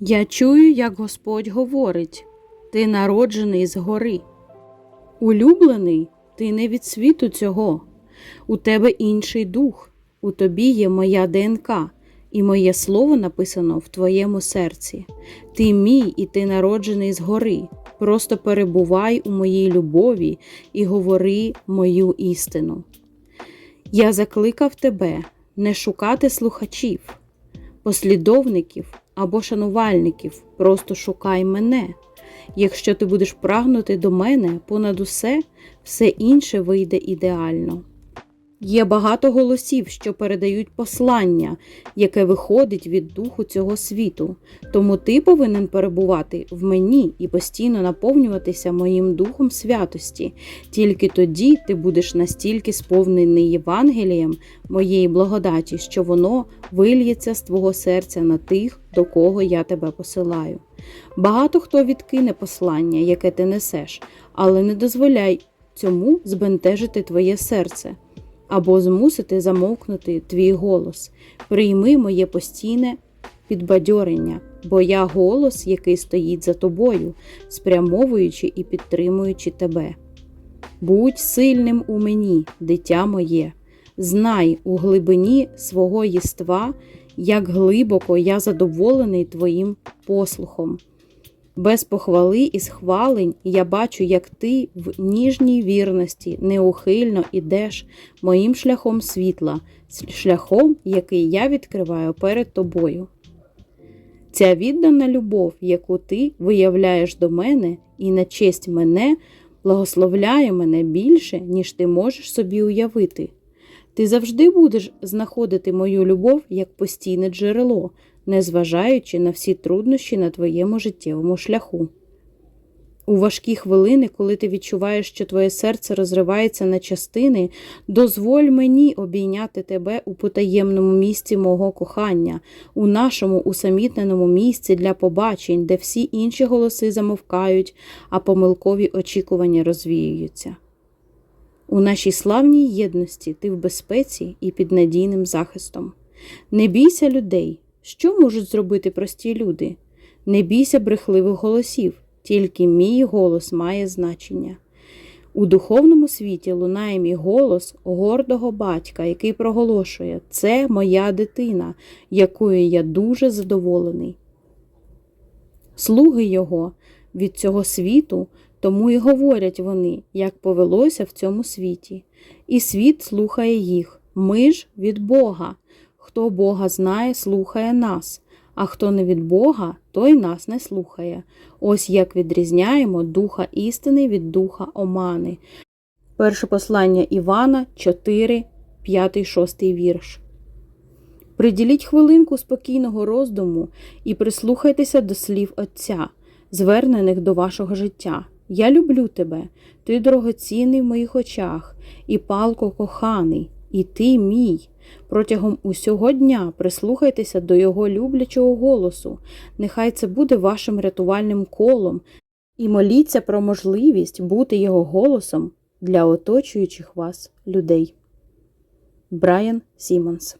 Я чую, як Господь говорить ти народжений згори. Улюблений, ти не від світу цього. У тебе інший дух, у тобі є моя ДНК, і моє слово написано в твоєму серці. Ти мій, і ти народжений згори. Просто перебувай у моїй любові і говори мою істину. Я закликав тебе не шукати слухачів, послідовників або шанувальників, просто шукай мене. Якщо ти будеш прагнути до мене понад усе, все інше вийде ідеально. Є багато голосів, що передають послання, яке виходить від духу цього світу. Тому ти повинен перебувати в мені і постійно наповнюватися моїм духом святості. Тільки тоді ти будеш настільки сповнений Євангелієм моєї благодаті, що воно вильється з твого серця на тих, до кого я тебе посилаю. Багато хто відкине послання, яке ти несеш, але не дозволяй цьому збентежити твоє серце або змусити замовкнути твій голос. Прийми моє постійне підбадьорення, бо я голос, який стоїть за тобою, спрямовуючи і підтримуючи тебе. Будь сильним у мені, дитя моє, знай у глибині свого єства, як глибоко я задоволений твоїм послухом. Без похвали і схвалень я бачу, як ти в ніжній вірності неухильно ідеш моїм шляхом світла, шляхом, який я відкриваю перед тобою. Ця віддана любов, яку ти виявляєш до мене і на честь мене, благословляє мене більше, ніж ти можеш собі уявити. Ти завжди будеш знаходити мою любов як постійне джерело, незважаючи на всі труднощі на твоєму життєвому шляху. У важкі хвилини, коли ти відчуваєш, що твоє серце розривається на частини, дозволь мені обійняти тебе у потаємному місці мого кохання, у нашому усамітненому місці для побачень, де всі інші голоси замовкають, а помилкові очікування розвіюються. У нашій славній єдності ти в безпеці і під надійним захистом. Не бійся людей. Що можуть зробити прості люди? Не бійся брехливих голосів, тільки мій голос має значення. У духовному світі лунає мій голос гордого батька, який проголошує це моя дитина, якою я дуже задоволений. Слуги його від цього світу, тому і говорять вони, як повелося в цьому світі, і світ слухає їх. Ми ж від Бога. Хто Бога знає, слухає нас, а хто не від Бога, той нас не слухає. Ось як відрізняємо духа істини від духа омани. Перше послання Івана 4, 5, 6 вірш. Приділіть хвилинку спокійного роздуму і прислухайтеся до слів Отця, звернених до вашого життя. Я люблю тебе, ти дорогоцінний в моїх очах, і палко коханий, і ти мій. Протягом усього дня прислухайтеся до його люблячого голосу, нехай це буде вашим рятувальним колом, і моліться про можливість бути його голосом для оточуючих вас людей. Брайан Сімонс